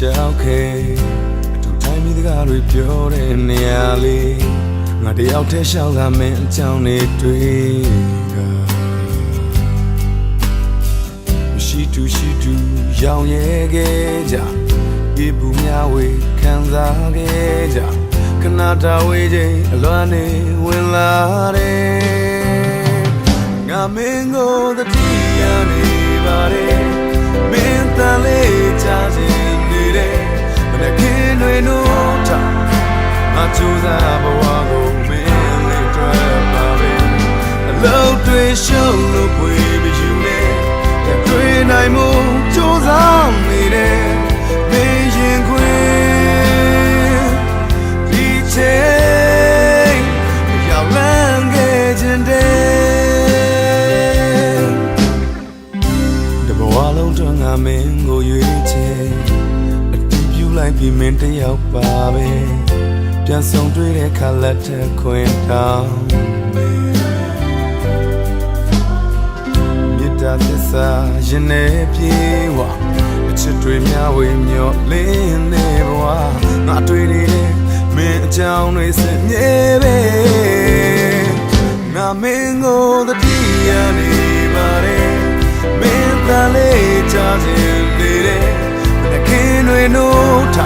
ရှောက်ခဲ့အတူတိုင်းမိတကားတွေပြောတဲ့နေရာလေးငါတယောက်တည်းရှောက်လာမင်းအကြောင်းတွေတွေ့ကရှိတူရှိတူရောင်ရဲခဲ့ကြဒီပူများဝေခံစားခဲ့ကြခဏတာဝေးချိန်အလွမ်းနေဝင်လာတယ်ငါမင်းကိုတတိယနေပါတယ် ရှုံးလို့ပွေမယူနဲ့တွေ့နိုင်မှုကြိုးစားနေတယ်မင်းရင်ခွင်ဒီချိန်ရောက်လန်းခဲ့ခြင်းတဲ့တဘဝလုံးတွင်ငါမင်းကိုရွေးချယ်အတီးပြူလိုက်ပြီးမင်းတယောက်ပါပဲပြန်ဆောင်တွေ့တဲ့ခါလက်ထက်ခွင်တောင်း မေတ္တာသစ္စာရင်နေပြေဝအချစ်တွေများဝေမျောလင်းနေဘဝငါတွေ့နေတဲ့မင်းအကြောင်းတွေစမြဲပဲငါမင်းကိုတတိယနေပါတယ်မင်းသားလေးချခြင်းနေတယ်မနခင်တွေနိုးထ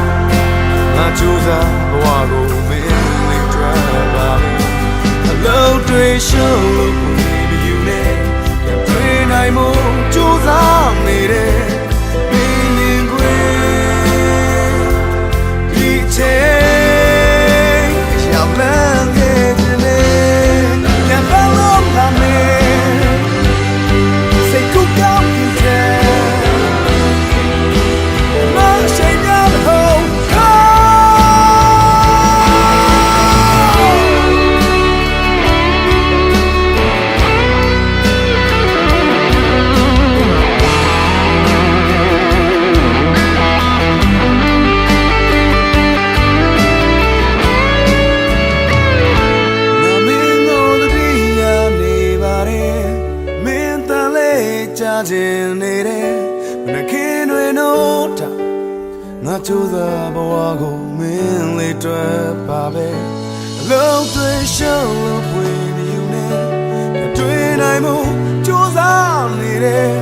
ငါကြိုးစားဘဝကိုမင်းလေးတွေ့ပါမယ်အလုံးတွေရှုံး ငါကြိုးစားဘဝကိုမင်းလေးတွေ့ပါပဲအလုံးတွေရှုံးလို့ပွေနေယူနေတွေ့နိုင်မှုကြိုးစားနေတယ်